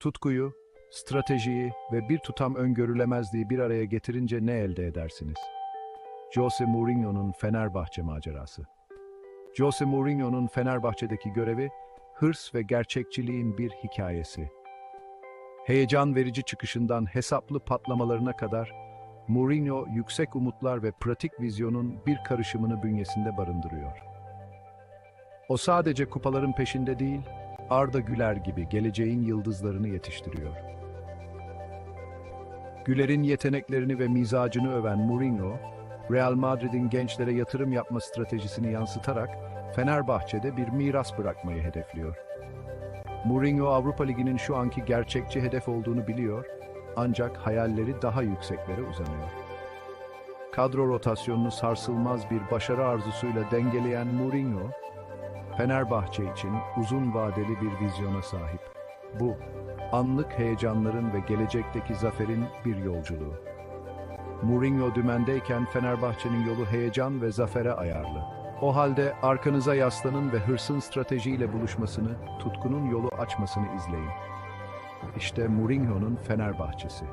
Tutkuyu, stratejiyi ve bir tutam öngörülemezliği bir araya getirince ne elde edersiniz? Jose Mourinho'nun Fenerbahçe macerası. Jose Mourinho'nun Fenerbahçe'deki görevi, hırs ve gerçekçiliğin bir hikayesi. Heyecan verici çıkışından hesaplı patlamalarına kadar, Mourinho yüksek umutlar ve pratik vizyonun bir karışımını bünyesinde barındırıyor. O sadece kupaların peşinde değil, Arda Güler gibi geleceğin yıldızlarını yetiştiriyor. Güler'in yeteneklerini ve mizacını öven Mourinho, Real Madrid'in gençlere yatırım yapma stratejisini yansıtarak Fenerbahçe'de bir miras bırakmayı hedefliyor. Mourinho Avrupa Ligi'nin şu anki gerçekçi hedef olduğunu biliyor ancak hayalleri daha yükseklere uzanıyor. Kadro rotasyonunu sarsılmaz bir başarı arzusuyla dengeleyen Mourinho, Fenerbahçe için uzun vadeli bir vizyona sahip. Bu, anlık heyecanların ve gelecekteki zaferin bir yolculuğu. Mourinho dümendeyken Fenerbahçe'nin yolu heyecan ve zafere ayarlı. O halde arkanıza yaslanın ve hırsın stratejiyle buluşmasını, tutkunun yolu açmasını izleyin. İşte Mourinho'nun Fenerbahçesi.